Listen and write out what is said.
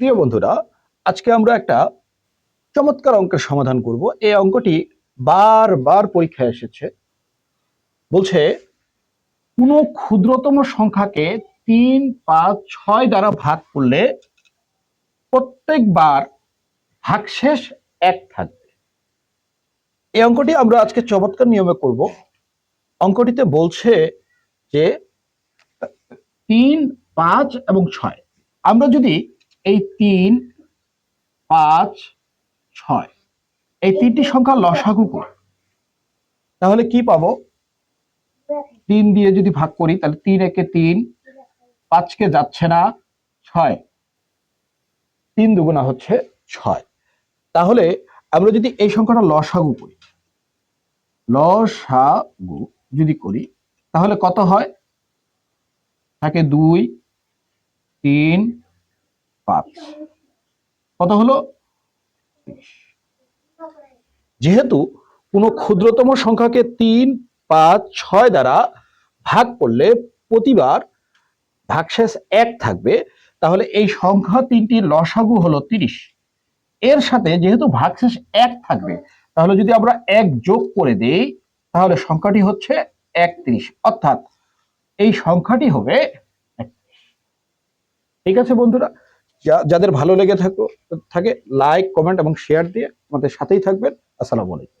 প্রিয় বন্ধুরা, আজকে আমরা একটা চমৎকার অঙ্কের সমাধান করব। এই অঙ্কটি বারবার পরীক্ষায় এসেছে। বলছে, কোনো ক্ষুদ্রতম সংখ্যাকে তিন, পাঁচ, ছয় দ্বারা ভাগ করলে প্রত্যেকবার ভাগশেষ এক থাকবে। এই অঙ্কটি আমরা আজকে চমৎকার নিয়মে করব। অঙ্কটিতে বলছে যে তিন, পাঁচ এবং ছয়। আমরা যদি এই তিন পাঁচ ছয়। এই তিনটি সংখ্যা লসাগু করি। তাহলে কি পাবো? তিন দিয়ে যদি ভাগ করি তাহলে তিন একে তিন পাঁচকে যাচ্ছে না ছয়। তিন দুগুণা হচ্ছে ছয়। তাহলে আমরা যদি এই সংখ্যাটা লসাগু করি লসাগু যদি করি তাহলে কত হয়? থাকে দুই তিন পাঁচ। কত হলো, যেহেতু কোনো ক্ষুদ্রতম সংখ্যাকে তিন, পাঁচ, ছয় দ্বারা ভাগ করলে প্রতিবার ভাগশেষ এক থাকবে, তাহলে এই সংখ্যা তিনটির লসাগু হলো তিরিশ। এর সাথে যেহেতু ভাগশেষ এক থাকবে, তাহলে যদি আমরা এক যোগ করে দেই, তাহলে সংখ্যাটি হচ্ছে একত্রিশ। অর্থাৎ এই সংখ্যাটি হবে ঠিক আছে বন্ধুরা? যাদের ভালো লেগে থাকো, থাকে লাইক কমেন্ট এবং শেয়ার দিয়ে আমাদের সাথেই থাকবেন। আসসালামু আলাইকুম।